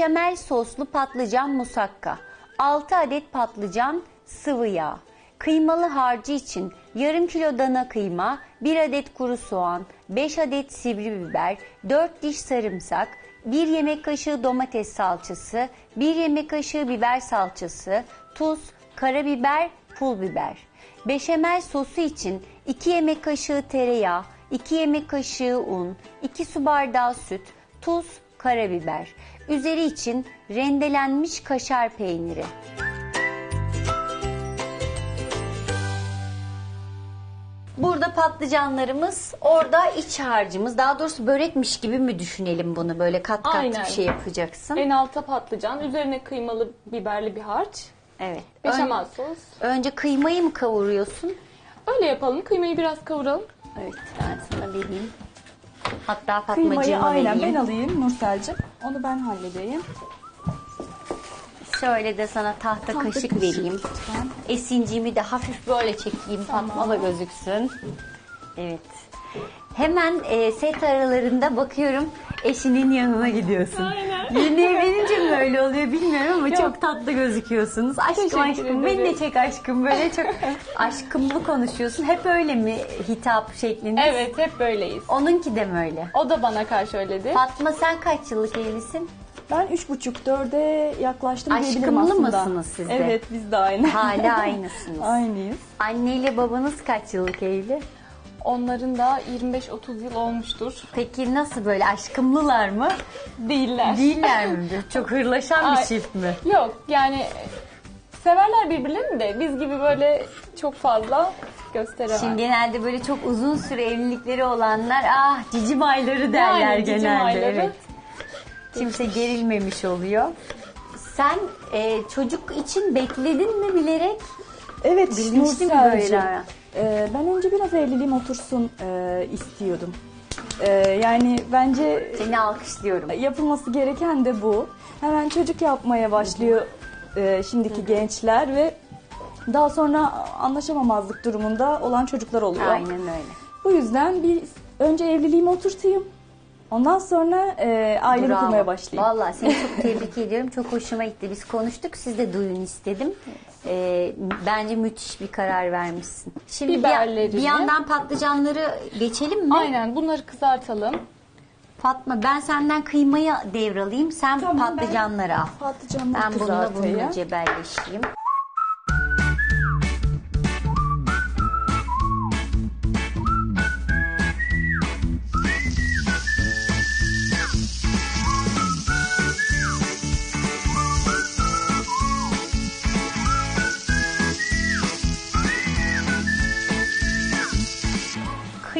Beşamel soslu patlıcan musakka. 6 adet patlıcan sıvı yağ. Kıymalı harcı için yarım kilo dana kıyma, 1 adet kuru soğan, 5 adet sivri biber, 4 diş sarımsak, 1 yemek kaşığı domates salçası, 1 yemek kaşığı biber salçası, tuz, karabiber, pul biber. Beşamel sosu için 2 yemek kaşığı tereyağı, 2 yemek kaşığı un, 2 su bardağı süt, tuz, karabiber. Üzeri için rendelenmiş kaşar peyniri. Burada patlıcanlarımız, orada iç harcımız. Daha doğrusu börekmiş gibi mi düşünelim bunu? Böyle kat kat Aynen. bir şey yapacaksın. En alta patlıcan, üzerine kıymalı biberli bir harç. Evet. Beşamel Ön- sos. önce kıymayı mı kavuruyorsun? Öyle yapalım. Kıymayı biraz kavuralım. Evet, ben sana vereyim. Hatta Kıymayı Fatmacığıma aynen vereyim. ben alayım Nursel'cim. Onu ben halledeyim. Şöyle de sana tahta, Tahta kaşık, kaşık vereyim. lütfen. Esinciğimi de hafif böyle çekeyim Fatma da gözüksün. Evet. Hemen e, set aralarında bakıyorum eşinin yanına gidiyorsun. Aynen. Yeni evlenince mi öyle oluyor bilmiyorum ama Yok. çok tatlı gözüküyorsunuz. Aşkım Teşekkür aşkım beni de çek aşkım böyle çok aşkımlı konuşuyorsun. Hep öyle mi hitap şeklinde? Evet, hep böyleyiz. Onunki de mi öyle? O da bana karşı öyledi. Fatma sen kaç yıllık evlisin? Ben üç buçuk dörde yaklaştım Aşkımlı diyebilirim aslında. mısınız siz de? Evet biz de aynı. Hala aynısınız. Aynıyız. Anneyle babanız kaç yıllık evli? Onların da 25-30 yıl olmuştur. Peki nasıl böyle aşkımlılar mı? Değiller. Değiller mi? Çok hırlaşan bir Ay. çift mi? Yok yani severler birbirlerini de biz gibi böyle çok fazla gösteremez. Şimdi genelde böyle çok uzun süre evlilikleri olanlar ah cicim ayları derler Yani cicim genelde. ayları. Evet. Kimse gerilmemiş oluyor. Sen e, çocuk için bekledin mi bilerek? Evet Bilmiştim ki Nursel'cim. Ee, ben önce biraz evliliğim otursun e, istiyordum. Ee, yani bence Seni alkışlıyorum. yapılması gereken de bu. Hemen çocuk yapmaya başlıyor e, şimdiki gençler ve daha sonra anlaşamamazlık durumunda olan çocuklar oluyor. Aynen öyle. Bu yüzden bir önce evliliğimi oturtayım. Ondan sonra e, ailemi Bravo. kurmaya başlayayım. Vallahi seni çok tebrik ediyorum. Çok hoşuma gitti. Biz konuştuk. Siz de duyun istedim. Ee, bence müthiş bir karar vermişsin. Şimdi bir, Biberlerini. bir yandan patlıcanları geçelim mi? Aynen bunları kızartalım. Fatma ben senden kıymayı devralayım. Sen Tamam, ben patlıcanları al. Patlıcanları Ben bununla kızartayım. bununla cebelleşeyim.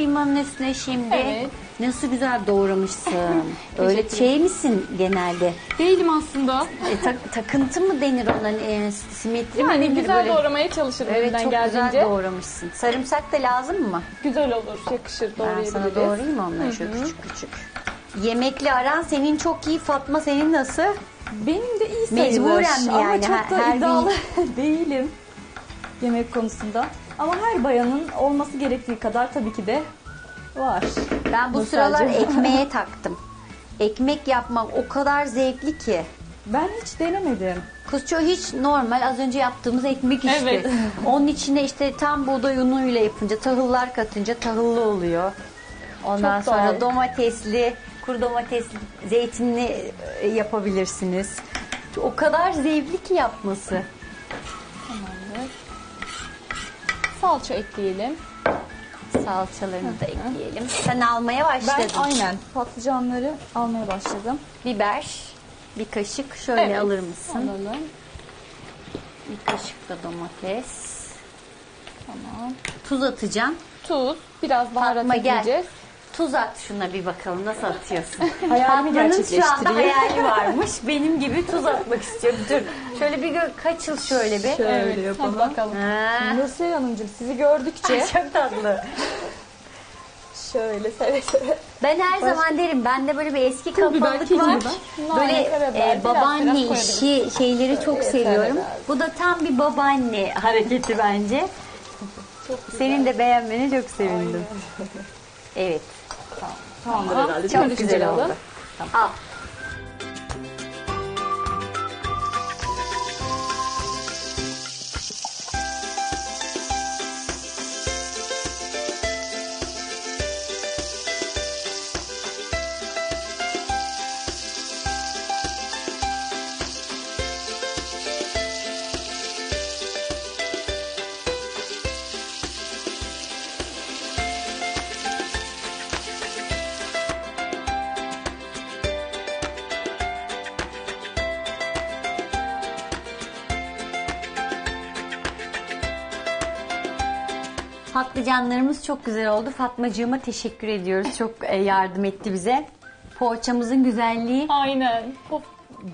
Kıymanın üstüne şimdi Evet. nasıl güzel doğramışsın. Öyle şey misin genelde? Değilim aslında. E, tak- takıntı mı denir ona? E, simetri mi Yani denir güzel böyle? doğramaya çalışırım Evet elimden çok geldiğince. güzel doğramışsın. Sarımsak da lazım mı? Güzel olur, yakışır, Ben doğrayabiliriz. sana doğrayayım mı onları şöyle küçük küçük. Yemekle aran senin çok iyi. Fatma senin nasıl? Benim de iyi sayılır. Mecburen mi Ama yani? çok da her iddialı değilim yemek konusunda. Ama her bayanın olması gerektiği kadar tabii ki de var. Ben bu Nursel'cim. sıralar ekmeğe taktım. Ekmek yapmak o kadar zevkli ki. Ben hiç denemedim. Kızço hiç normal az önce yaptığımız ekmek işte. Evet. Onun içine işte tam buğday unuyla yapınca tahıllar katınca tahıllı oluyor. Ondan Çok sonra doğal. domatesli, kuru domatesli, zeytinli e, yapabilirsiniz. O kadar zevkli ki yapması. Salça ekleyelim. Salçalarını da ekleyelim. Sen almaya başladın. Ben aynen patlıcanları almaya başladım. Biber, bir kaşık şöyle Evet, alır mısın? Alalım. Bir kaşık da domates. Tamam. Tuz atacağım. Tuz, biraz baharat Fatma gel. ekleyeceğiz. Tuz at şuna bir bakalım nasıl atıyorsun. Hayalimi Fatma'nın şu anda hayali varmış. Benim gibi tuz atmak istiyor. Dur. Şöyle bir gö- kaçıl şöyle bir. Şöyle evet, yapalım. hadi bakalım. Ha. Nursel Hanımcığım sizi gördükçe Çok tatlı. şöyle seve seve. Ben her zaman derim bende böyle bir eski kafalık var. Böyle Nane, karabiber, e, biraz babaanne biraz işi şeyleri çok seviyorum. biraz. Bu da tam bir babaanne hareketi bence. Senin de beğenmeni çok sevindim. Evet. Tamamdır Tamam. herhalde. Çok güzel oldu. Al. Patlıcanlarımız çok güzel oldu. Fatmacığıma teşekkür ediyoruz. Çok e, yardım etti bize. Poğaçamızın güzelliği Aynen. Of,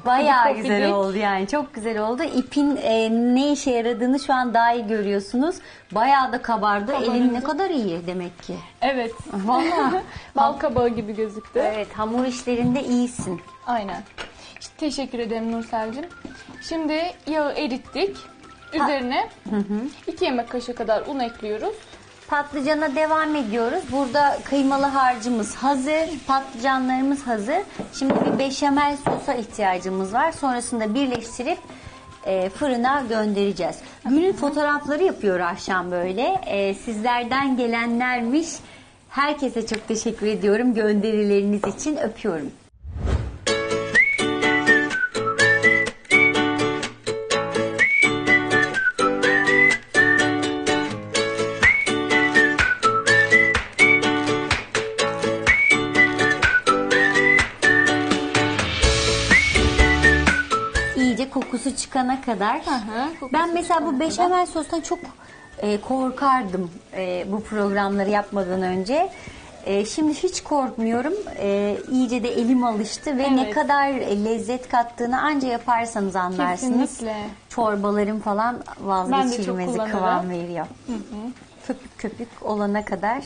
bayağı güzel oldu yani. Çok güzel oldu. İpin e, ne işe yaradığını şu an daha iyi görüyorsunuz. Bayağı da kabardı. Elin ne kadar iyi demek ki. Evet. Vallahi. Bal kabağı gibi gözüktü. evet hamur işlerinde iyisin. Aynen. İşte teşekkür ederim Nursel'cim. Şimdi yağı erittik. Üzerine 2 yemek kaşığı kadar un ekliyoruz. Patlıcana devam ediyoruz. Burada kıymalı harcımız hazır. Patlıcanlarımız hazır. Şimdi bir beşamel sosa ihtiyacımız var. Sonrasında birleştirip e, fırına göndereceğiz. Günün fotoğrafları yapıyor akşam böyle. E, sizlerden gelenlermiş. Herkese çok teşekkür ediyorum gönderileriniz için. Öpüyorum. Çıkana kadar. hı, ben mesela bu beşamel sostan çok e, korkardım e, bu programları yapmadan önce. E, şimdi hiç korkmuyorum. E, iyice de elim alıştı ve ne Evet. kadar lezzet kattığını anca yaparsanız anlarsınız. Kesinlikle. Çorbaların falan vazgeçilmezi kıvam veriyor. Köpük köpük olana kadar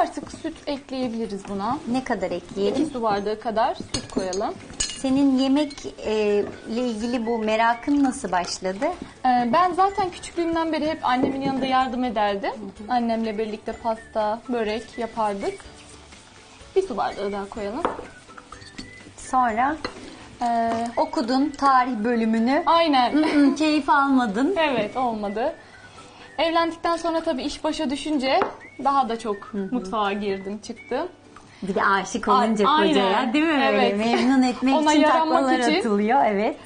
Artık süt ekleyebiliriz buna. ne kadar 2 ekleyelim? su bardağı kadar süt koyalım. Senin yemek e, ilgili bu merakın nasıl başladı? Ee, ben zaten küçüklüğümden beri hep annemin yanında yardım ederdim. Annemle birlikte pasta, börek yapardık. Bir su bardağı daha koyalım. Sonra Ee, okudun tarih bölümünü. aynen. Keyif almadın. evet olmadı. Evlendikten sonra tabii iş başa düşünce daha da çok mutfağa girdim çıktım. Bir de aşık olunca A- kocaya değil mi? Böyle Evet. memnun etmek Ona için taklalar için. atılıyor. Evet.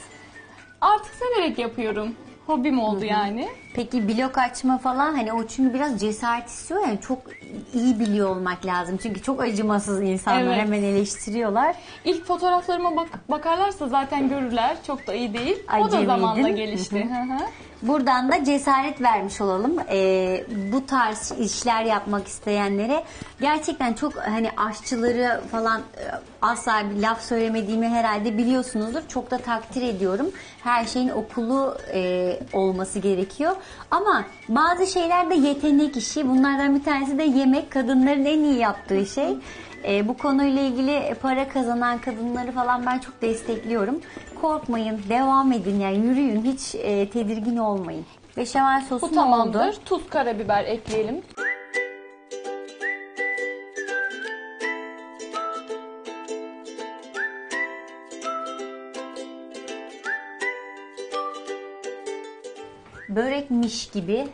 Artık severek yapıyorum. Hobim oldu yani. Peki blok açma falan hani o çünkü biraz cesaret istiyor yani çok iyi biliyor olmak lazım. Çünkü çok acımasız insanlar Evet. hemen eleştiriyorlar. İlk fotoğraflarıma bak bakarlarsa zaten görürler. Çok da iyi değil. O da zamanla gelişti. Buradan da cesaret vermiş olalım. Ee, bu tarz işler yapmak isteyenlere gerçekten çok hani aşçıları falan e, asla bir laf söylemediğimi herhalde biliyorsunuzdur. Çok da takdir ediyorum. Her şeyin okulu e, olması gerekiyor. Ama bazı şeyler de yetenek işi. Bunlardan bir tanesi de yemek. Kadınların en iyi yaptığı şey. E, bu konuyla ilgili para kazanan kadınları falan ben çok destekliyorum. Korkmayın, devam edin yani yürüyün, hiç e, tedirgin olmayın. Beşamel Bu sosu tamamdır. oldu. Tuz, karabiber ekleyelim. Börekmiş gibi.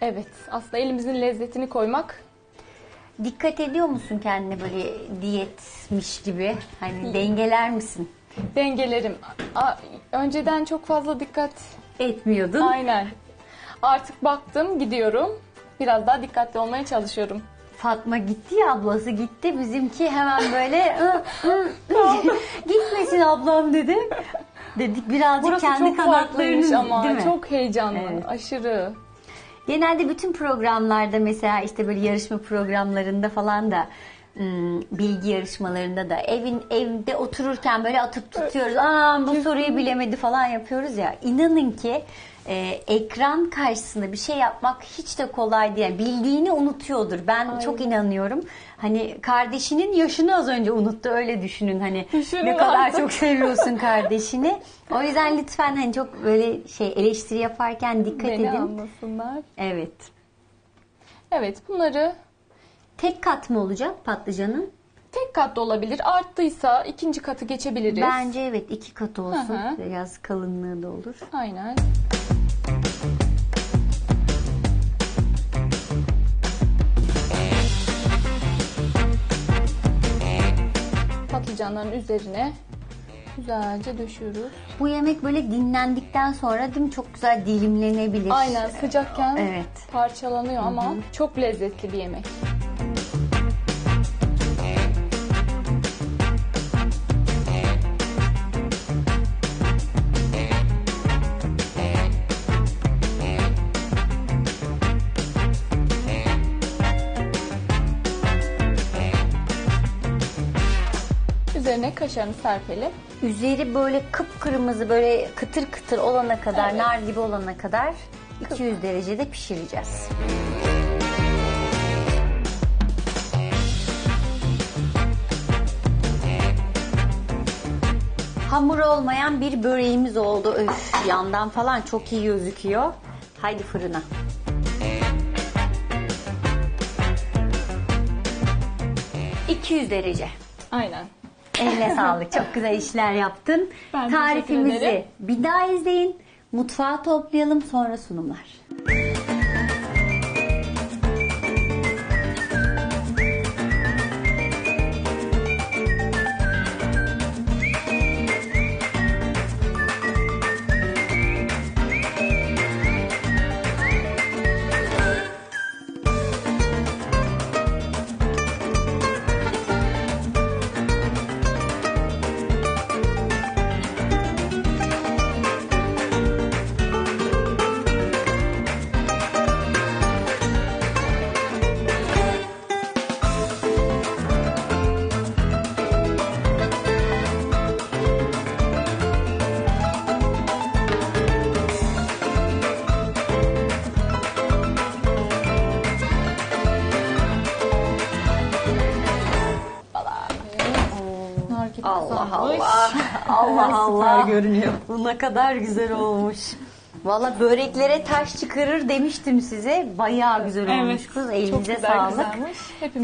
Evet, aslında elimizin lezzetini koymak Dikkat ediyor musun kendine böyle diyetmiş gibi? Hani dengeler misin? Dengelerim. A- önceden çok fazla dikkat Etmiyordun. aynen. Artık baktım, gidiyorum. Biraz daha dikkatli olmaya çalışıyorum. Fatma gitti ya ablası gitti. Bizimki hemen böyle "Hı, hı, hı." gitmesin ablam dedi. Dedik birazcık Burası kendi çok farklıymış kanatlarını ama değil mi? çok heyecanlı, Evet. aşırı. Genelde bütün programlarda mesela işte böyle yarışma programlarında falan da bilgi yarışmalarında da evin evde otururken böyle atıp tutuyoruz. Aa bu soruyu bilemedi falan yapıyoruz ya. İnanın ki e, ekran karşısında bir şey yapmak hiç de kolay değil. Bildiğini unutuyordur. Ben çok inanıyorum. Hani kardeşinin yaşını az önce unuttu öyle düşünün hani Düşünün ne kadar artık. çok seviyorsun kardeşini. O yüzden lütfen hani çok böyle şey eleştiri yaparken dikkat Beni edin. anlasınlar. Evet. Evet, bunları Tek kat mı olacak patlıcanın? tek katlı olabilir. Arttıysa ikinci katı geçebiliriz. Bence evet iki kat olsun. Hı hı. Biraz kalınlığı da olur. Aynen. Patlıcanların üzerine güzelce döşüyoruz. Bu yemek böyle dinlendikten sonra değil mi çok güzel dilimlenebilir. Aynen sıcakken Evet. parçalanıyor ama çok lezzetli bir yemek. Kaşarını serpelim. Üzeri böyle kıpkırmızı böyle kıtır kıtır olana kadar, Evet. nar gibi olana kadar 200 derecede pişireceğiz. Hamur olmayan bir böreğimiz oldu. Öf, yandan falan çok iyi gözüküyor. Haydi fırına. ...200 derece. Aynen. Eline sağlık. Çok güzel işler yaptın. Ben Tarifimizi bir daha izleyin. Mutfağa toplayalım sonra sunumlar. Allah. Allah. Süper görünüyor. Bu ne kadar güzel olmuş. Valla böreklere taş çıkarır demiştim size. Bayağı güzel olmuş kız. Çok Elinize güzel sağlık. kızarmış. Hepimize